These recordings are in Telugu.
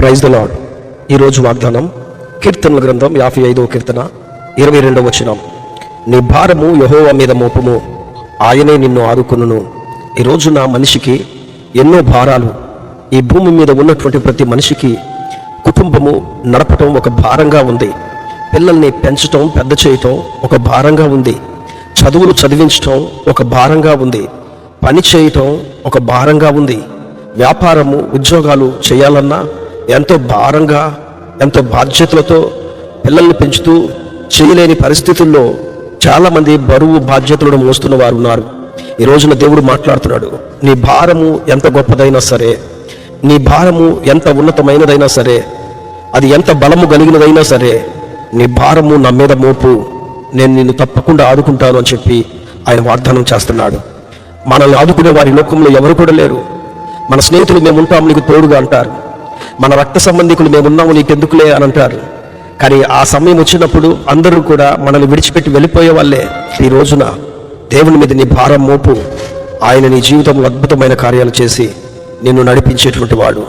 ప్రైజ్ ద లాడ్ ఈరోజు వాగ్దానం కీర్తనల గ్రంథం యాభై ఐదవ కీర్తన ఇరవై రెండవ వచనం. నీ భారము యహోవా మీద మోపము ఆయనే నిన్ను ఆదుకును ఈరోజు నా మనిషికి ఎన్నో భారాలు. ఈ భూమి మీద ఉన్నటువంటి ప్రతి మనిషికి కుటుంబము నడపటం ఒక భారంగా ఉంది. పిల్లల్ని పెంచటం పెద్ద చేయటం ఒక భారంగా ఉంది. చదువులు చదివించటం ఒక భారంగా ఉంది. పని చేయటం ఒక భారంగా ఉంది. వ్యాపారము ఉద్యోగాలు చేయాలన్నా ఎంతో భారంగా ఎంతో బాధ్యతలతో పిల్లల్ని పెంచుతూ చేయలేని పరిస్థితుల్లో చాలామంది బరువు బాధ్యతలను మోస్తున్న వారు ఉన్నారు. ఈ రోజున దేవుడు మాట్లాడుతున్నాడు నీ భారము ఎంత గొప్పదైనా సరే నీ భారము ఎంత ఉన్నతమైనదైనా సరే అది ఎంత బలము కలిగినదైనా సరే నీ భారము నా మీద మోపు నేను నిన్ను తప్పకుండా ఆదుకుంటాను అని చెప్పి ఆయన వాగ్దానం చేస్తున్నాడు. మనల్ని ఆదుకునే వారి లోకంలో ఎవరు కూడా లేరు. మన స్నేహితులు మేము ఉంటాం నీకు తోడుగా అంటారు. మన రక్త సంబంధికులు మేము ఉన్నాము నీకెందుకులే అని అంటారు. కానీ ఆ సమయం వచ్చినప్పుడు అందరూ కూడా మనల్ని విడిచిపెట్టి వెళ్ళిపోయే వాళ్ళే. ఈ రోజున దేవుని మీద నీ భారం మోపు ఆయన నీ జీవితంలో అద్భుతమైన కార్యాలు చేసి నిన్ను నడిపించేటువంటి వాడు.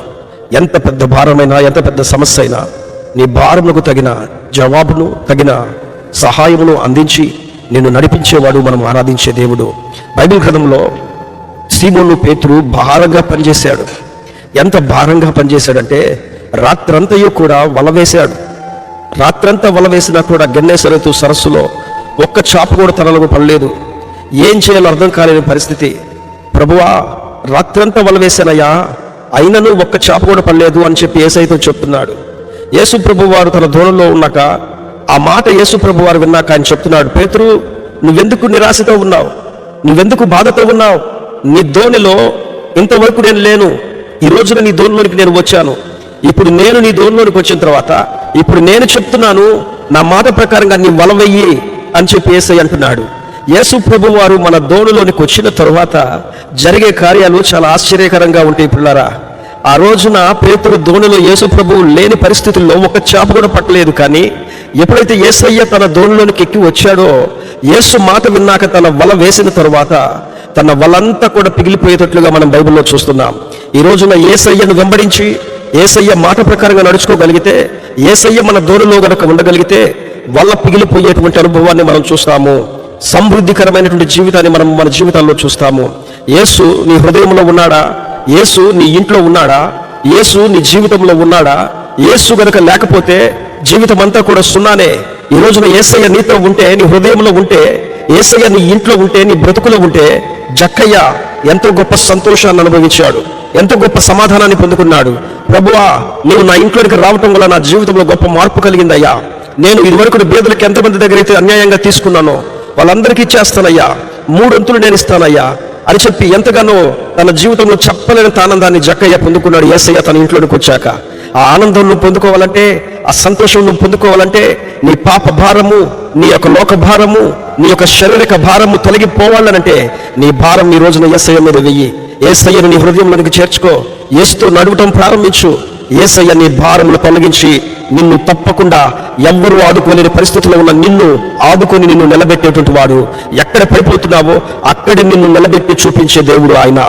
ఎంత పెద్ద భారమైనా ఎంత పెద్ద సమస్య అయినా నీ భారములకు తగిన జవాబును తగిన సహాయమును అందించి నిన్ను నడిపించేవాడు మనం ఆరాధించే దేవుడు. బైబిల్ గ్రంథంలో సీమోను పేతురు భారంగా పనిచేశాడు. ఎంత భారంగా పనిచేశాడంటే రాత్రంతయు కూడా వల వేశాడు. రాత్రంతా వల వేసినా కూడా గన్నేశ్వరతు సరస్సులో ఒక్క చాప కూడా తనలకు పడలేదు. ఏం చేయాలో అర్థం కాలేని పరిస్థితి. ప్రభువా రాత్రంతా వల వేశానయ్యా అయినను ఒక్క చాప కూడా పడలేదు అని చెప్పి ఏసైతో చెప్తున్నాడు. యేసు ప్రభు వారు తన దూరంలో ఉన్నాక ఆ మాట యేసు ప్రభు వారు విన్నాక ఆయన చెప్తున్నాడు పేతురు నువ్వెందుకు నిరాశతో ఉన్నావు? నువ్వెందుకు బాధతో ఉన్నావు? నీ ధోనిలో ఇంతవరకు నేను లేను. ఈ రోజున నీ ధోనిలోనికి నేను వచ్చాను. ఇప్పుడు నేను నీ ధోనిలోనికి వచ్చిన తర్వాత ఇప్పుడు నేను చెప్తున్నాను నా మాట ప్రకారంగా నీ వల వెయ్యి అని చెప్పి ఏసై అంటున్నాడు. యేసు ప్రభు వారు మన దోణిలోనికి వచ్చిన తరువాత జరిగే కార్యాలు చాలా ఆశ్చర్యకరంగా ఉంటాయి పిల్లరా. ఆ రోజున పేతుడు దోణిలో యేసు ప్రభువు లేని పరిస్థితుల్లో ఒక చాప కూడా పట్టలేదు కానీ ఎప్పుడైతే ఏసయ్య తన దోణిలోనికి ఎక్కి వచ్చాడో యేసు మాట విన్నాక తన వల వేసిన తరువాత తన వలంతా కూడా పిగిలిపోయేటట్లుగా మనం బైబిల్లో చూస్తున్నాం. ఈ రోజున ఏసయ్యను వెంబడించి ఏసయ్య మాట ప్రకారంగా నడుచుకోగలిగితే ఏసయ్య మన దూరంలో గనక ఉండగలిగితే వల్ల పిగిలిపోయేటువంటి అనుభవాన్ని మనం చూస్తాము. సమృద్ధికరమైనటువంటి జీవితాన్ని మనం మన జీవితాల్లో చూస్తాము. యేసు నీ హృదయంలో ఉన్నాడా? యేసు నీ ఇంట్లో ఉన్నాడా? యేసు నీ జీవితంలో ఉన్నాడా? యేసు గనక లేకపోతే జీవితం అంతా కూడా సున్నానే. ఈ రోజున ఏసయ్య నీతో ఉంటే నీ హృదయంలో ఉంటే ఏసయ్య నీ ఇంట్లో ఉంటే నీ బ్రతుకులో ఉంటే జక్కయ్య ఎంతో గొప్ప సంతోషాన్ని అనుభవించాడు ఎంతో గొప్ప సమాధానాన్ని పొందుకున్నాడు. ప్రభువా నువ్వు నా ఇంట్లోకి రావటం వల్ల నా జీవితంలో గొప్ప మార్పు కలిగిందయ్యా. నేను ఇదివరకు బేదలకు ఎంతమంది దగ్గర అయితే అన్యాయంగా తీసుకున్నానో వాళ్ళందరికీ ఇచ్చేస్తానయ్యా. మూడొంతులు నేను ఇస్తానయ్యా. అని చెప్పి ఎంతగానో తన జీవితంలో చెప్పలేని ఆనందాన్ని జక్కయ్య పొందుకున్నాడు ఏసయ్య తన ఇంట్లోకి వచ్చాక. ఆ ఆనందం పొందుకోవాలంటే ఆ సంతోషం నువ్వు పొందుకోవాలంటే నీ పాప భారము నీ యొక్క లోక భారము నీ యొక్క శారీరక భారము తొలగిపోవాలనంటే నీ భారం ఈ రోజున ఏసయ్య మీద వెయ్యి. ఏసయ్యను నీ హృదయంలోనికి చేర్చుకో. ఏసుతో నడవటం ప్రారంభించు. ఏసయ్య నీ భారములు తొలగించి నిన్ను తప్పకుండా ఎవ్వరూ ఆదుకోలేని పరిస్థితిలో ఉన్న నిన్ను ఆదుకొని నిన్ను నిలబెట్టేటువంటి వాడు ఎక్కడ పడిపోతున్నావో అక్కడ నిన్ను నిలబెట్టి చూపించే దేవుడు ఆయన.